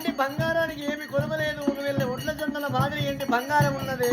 ఏంటి బంగారానికి ఏమి కొలవలేదు. ఒకవేళ ఒడ్ల జొన్నల మాదిరి ఏంటి బంగారం ఉన్నది?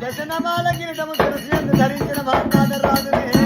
దశనమాల కిరీటము ధరించిన వారు రాజునే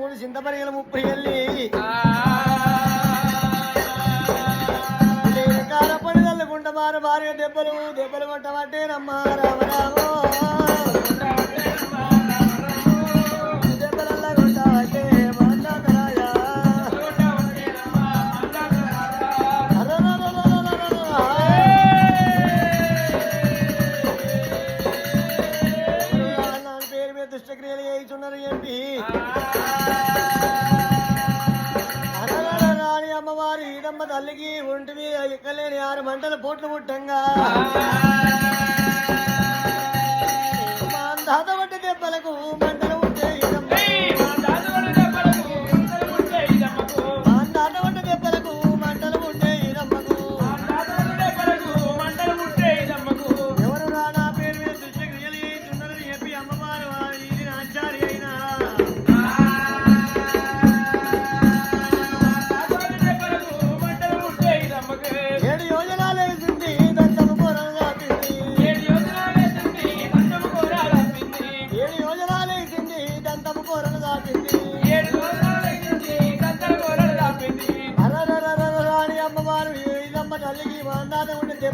మూడు చింతపరిగల ముప్పై వెళ్ళి కాల పని తల్లుకుంటమారు భార్య దెబ్బలు దెబ్బలు కొట్టబట్టే నమ్మ రామ. అని ఆరు మంటలు పోట్లు పుట్టంగా మా దాత పట్టి దెబ్బలకు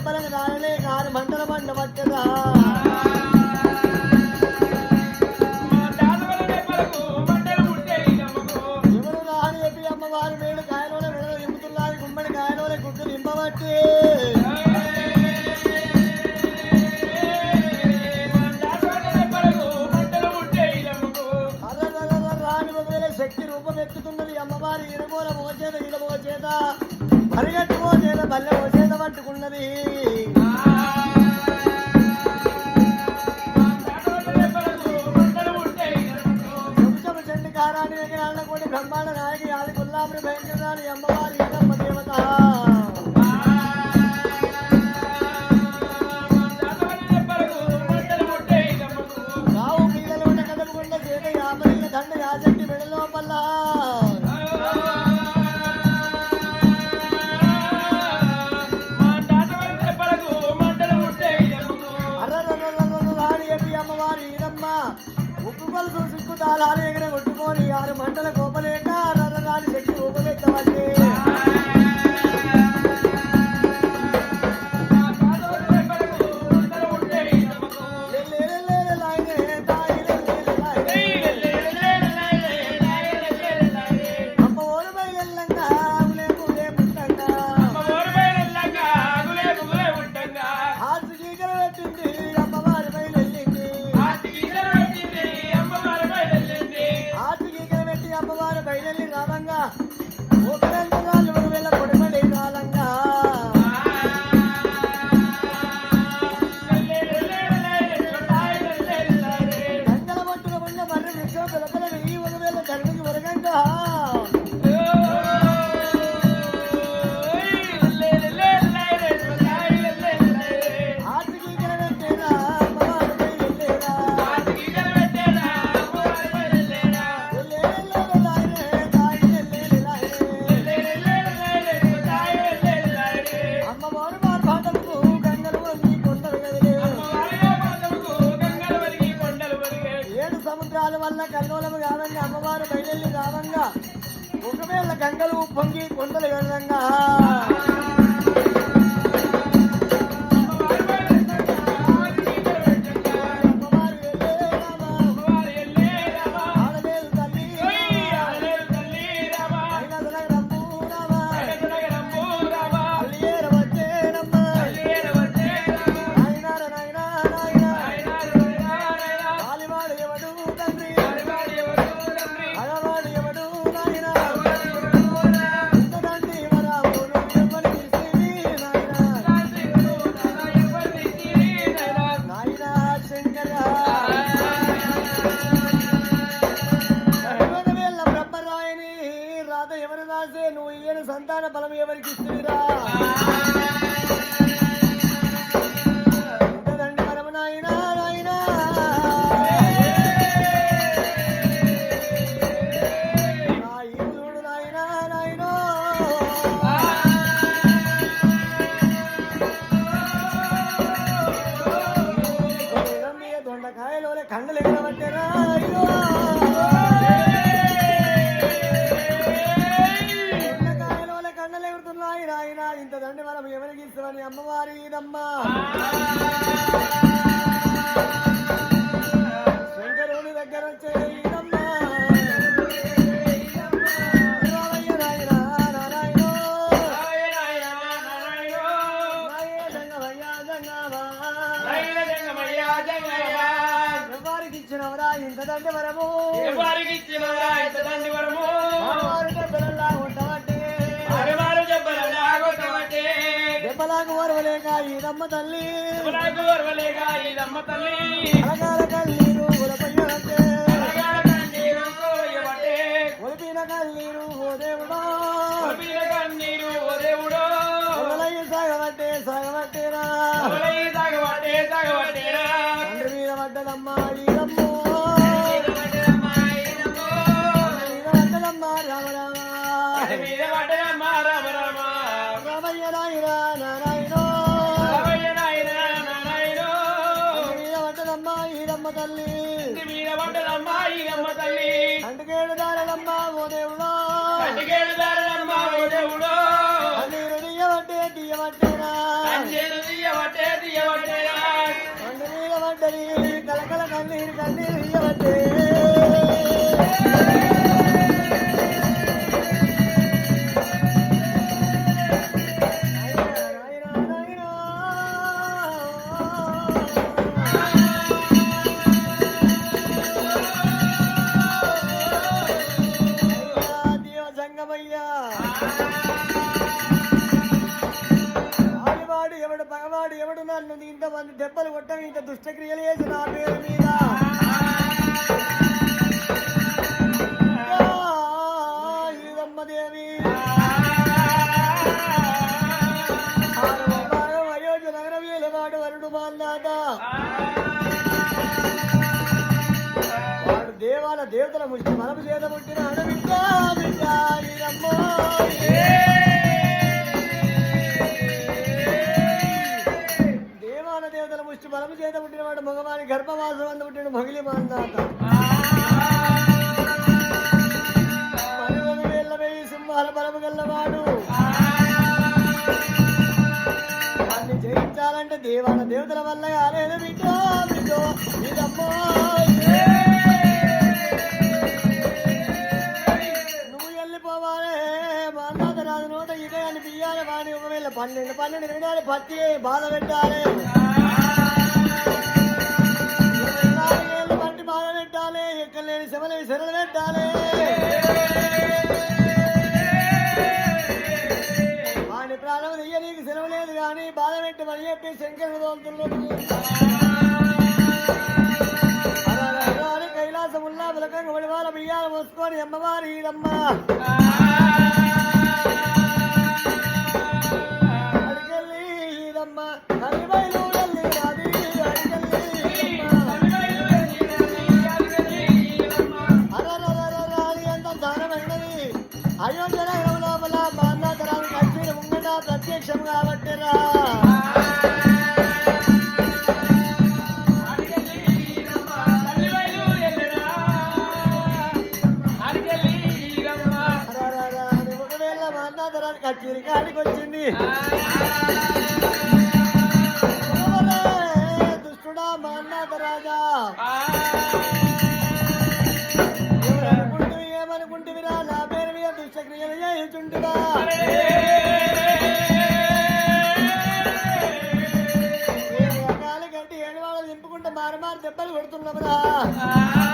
మండపలకు రాలనే కాదు మండల మండపట్టగా ఎవరు రాని చెప్పి అమ్మవారు మేడు కాయలోనే శక్తి రూపం ఎత్తుతున్నది అమ్మవారి ఇరుమూల మోచేత ఇడమో చేత మళ్ళీ వచ్చేద పట్టుకున్నది. కారాణి దగ్గర ఆడకూడి బ్రహ్మాండ నాయకి ఆది కుల్లాపురి భయంకరాణి అమ్మవారి దేవత. రావు పిల్లలు కదలకుండా చేత యాభై దండ యాజట్టి వెడలోపల్లా bailarle తాండవలము కానంగా అమ్మవారు బయలుదేరి కాదంగా. ఒకవేళ గంగలు పొంగి కొండలు వెళ్ళంగా సంతాన బలం ఎవరికి ఇస్తుందిరా? ఇదమ్మా శంకరుని దగ్గర రామయ్య నాయనా, నారాయణో. నాయే జంగమయ్య, జంగమా. ఎవరికి ఇచ్చినవరా ఇంత దండి వరము దెబ్బలాకు వరవలేక ఈదమ్మ తల్లి. అలగాల కన్నీరు తీయబట్టే తీయబట్టేరా తండ్రి మీద పడ్డది కలకల కన్నీరు కన్నీరు తీయబట్టే ఇంతమంది దెబ్బలు కొట్టడం ఇంత దుష్టక్రియలు చేసి నా పేరు మీద. ఆ, దేవి అయోధ్య నగరం వరుడు వాడు దేవాల దేవతల ముష్టి మనము చేత ముట్టిన అడవిద్దాం చేత పుట్టినవాడు మగవాని గర్భవాసం అందు పుట్టిన మగిలి మాందాత. పరువని వేళ్ళ వేయి సింహాల బలము గల్లవాడు. అన్ని జయించాలంటే దేవాల దేవతల వల్ల కాలేదు బిడ్డో బిడ్డో. ఇదమ్మో పన్నెండు పన్నెండు వినాలి పత్తి బాధ పెట్టాలి. ఎక్కలేని శమలేని శరలు పెట్టాలి వాడి ప్రాణం తీయ నీకు సెలవు లేదు కానీ బాధ పెట్టమని చెప్పి శంకరుడు తోలుతున్నాడు అలాగే కైలాసం ఉల్లా బియ్యాలు మోసుకొని అమ్మవారి ఈడమ్మ. ప్రత్యక్షం కాబట్టిరా. అరరరరాలి వచ్చింది. దుష్టుడా మా అన్నాథ రాజా ఏమనుకుంటివిరా? నా పేరు మీద దుష్టక్రియలు చేయుచుంటురా దెబ్బలు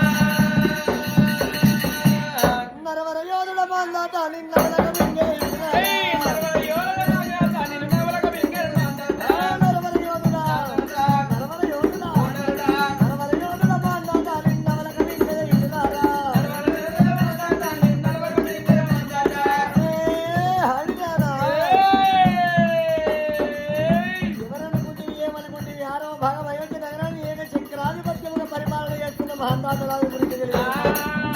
తాత